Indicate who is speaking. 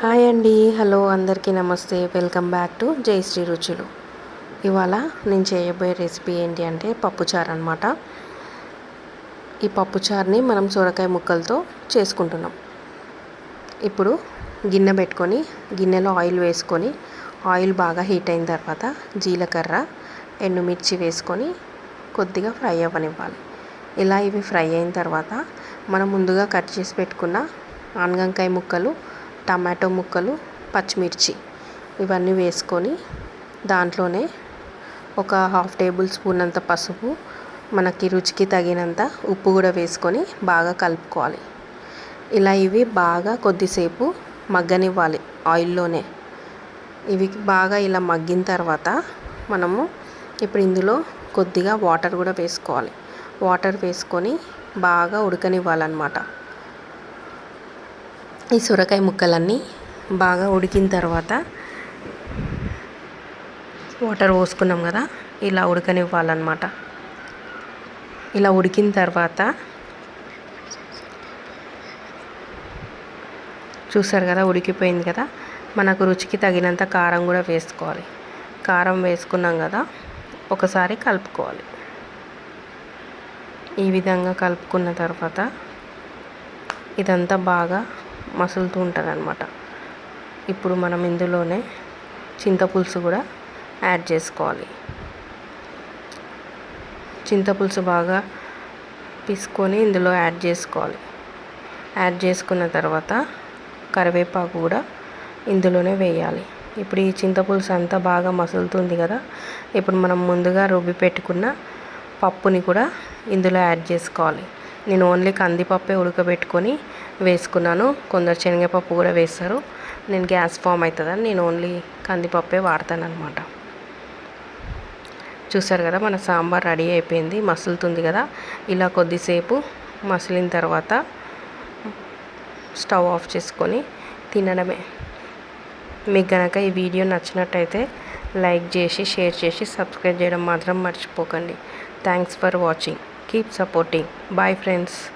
Speaker 1: Hi అండి. Hello అందరికీ నమస్తే. వెల్కమ్ బ్యాక్ టు జయశ్రీ రుచులు. ఇవాళ నేను చేయబోయే రెసిపీ ఏంటి అంటే పప్పుచారు అనమాట ఈ పప్పుచారుని మనం సొరకాయ ముక్కలతో చేసుకుంటున్నాం. ఇప్పుడు గిన్నె పెట్టుకొని గిన్నెలో ఆయిల్ వేసుకొని ఆయిల్ బాగా హీట్ అయిన తర్వాత జీలకర్ర ఎండుమిర్చి వేసుకొని కొద్దిగా ఫ్రై అవ్వనివ్వాలి. ఇలా ఇవి ఫ్రై అయిన తర్వాత మనం ముందుగా కట్ చేసి పెట్టుకున్న ఆనగంకాయ ముక్కలు టమాటో ముక్కలు పచ్చిమిర్చి ఇవన్నీ వేసుకొని దాంట్లోనే ఒక హాఫ్ టేబుల్ స్పూన్ అంత పసుపు మనకి రుచికి తగినంత ఉప్పు కూడా వేసుకొని బాగా కలుపుకోవాలి. ఇలా ఇవి బాగా కొద్దిసేపు మగ్గనివ్వాలి ఆయిల్లోనే. ఇవి బాగా ఇలా మగ్గిన తర్వాత మనము ఇప్పుడు ఇందులో కొద్దిగా వాటర్ కూడా వేసుకోవాలి. వాటర్ వేసుకొని బాగా ఉడకనివ్వాలన్నమాట. ఈ సొరకాయ ముక్కలన్నీ బాగా ఉడికిన తర్వాత వాటర్ పోసుకున్నాం కదా ఇలా ఉడకనివ్వాలన్నమాట. ఇలా ఉడికిన తర్వాత చూసారు కదా ఉడికిపోయింది కదా మనకు రుచికి తగినంత కారం కూడా వేసుకోవాలి. కారం వేసుకున్నాం కదా ఒకసారి కలుపుకోవాలి. ఈ విధంగా కలుపుకున్న తర్వాత ఇదంతా బాగా మసులుతూ ఉంటుంది అనమాట ఇప్పుడు మనం ఇందులోనే చింతపులుసు కూడా యాడ్ చేసుకోవాలి. చింతపులుసు బాగా పిసుకొని ఇందులో యాడ్ చేసుకోవాలి. యాడ్ చేసుకున్న తర్వాత కరివేపాకు కూడా ఇందులోనే వేయాలి. ఇప్పుడు ఈ చింతపులుసు అంతా బాగా మసులుతుంది కదా ఇప్పుడు మనం ముందుగా రుబ్బి పెట్టుకున్న పప్పుని కూడా ఇందులో యాడ్ చేసుకోవాలి. నేను ఓన్లీ కందిపప్పే ఉడకబెట్టుకొని వేసుకున్నాను. కొందరు శనగపప్పు కూడా వేస్తారు. నేను గ్యాస్ ఫామ్ అవుతుందని నేను ఓన్లీ కందిపప్పే వాడతాను అనమాట చూసారు కదా మన సాంబార్ రెడీ అయిపోయింది. మసులుతుంది కదా. ఇలా కొద్దిసేపు మసిలిన తర్వాత స్టవ్ ఆఫ్ చేసుకొని తినడమే. మీకు కనుక ఈ వీడియో నచ్చినట్టయితే లైక్ చేసి షేర్ చేసి సబ్స్క్రైబ్ చేయడం మాత్రం మర్చిపోకండి. Thanks for watching. Keep supporting. Bye, friends.